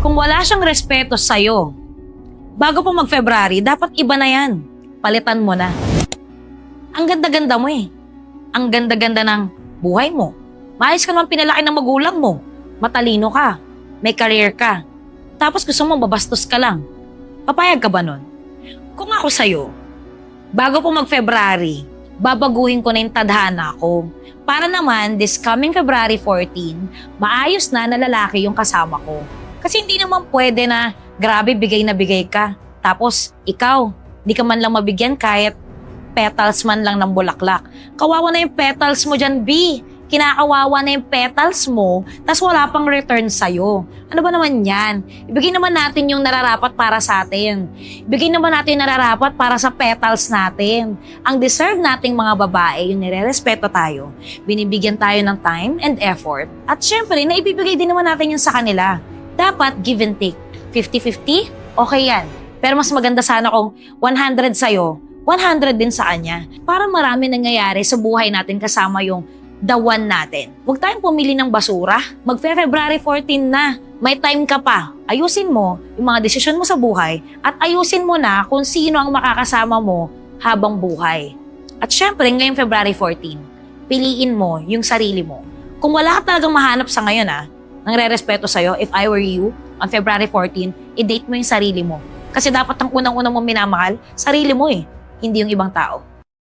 Kung wala siyang respeto sa'yo, bago pa mag-February, dapat iba na yan. Palitan mo na. Ang ganda-ganda mo eh. Ang ganda-ganda ng buhay mo. Maayos ka naman pinalaki ng magulang mo. Matalino ka. May career ka. Tapos gusto mo babastos ka lang. Papayag ka ba nun? Kung ako sa'yo, bago po mag-February, babaguhin ko na yung tadhana ko. Para naman, this coming February 14, maayos na na lalaki yung kasama ko. Kasi hindi naman pwede na grabe bigay na bigay ka. Tapos, ikaw, di ka man lang mabigyan kahit petals man lang ng bulaklak. Kawawa na yung petals mo dyan, B. Kinakawawa na yung petals mo, tas wala pang return sa'yo. Ano ba naman yan? Ibigay naman natin yung nararapat para sa atin. Ibigay naman natin yung nararapat para sa petals natin. Ang deserve nating mga babae, yung nire-respeto tayo. Binibigyan tayo ng time and effort. At syempre, naibibigay din naman natin yun sa kanila. Dapat give and take. 50-50, okay yan. Pero mas maganda sana kung 100 sa'yo, 100 din sa kanya. Para marami nangyayari sa buhay natin kasama yung the one natin. Huwag tayong pumili ng basura. Mag-February 14 na. May time ka pa. Ayusin mo yung mga desisyon mo sa buhay at ayusin mo na kung sino ang makakasama mo habang buhay. At syempre, ngayong February 14, piliin mo yung sarili mo. Kung wala ka talagang mahanap sa ngayon ah, nang re-respeto sa'yo, if I were you, on February 14, i-date mo yung sarili mo. Kasi dapat ang unang-unang mo minamahal, sarili mo eh, hindi yung ibang tao.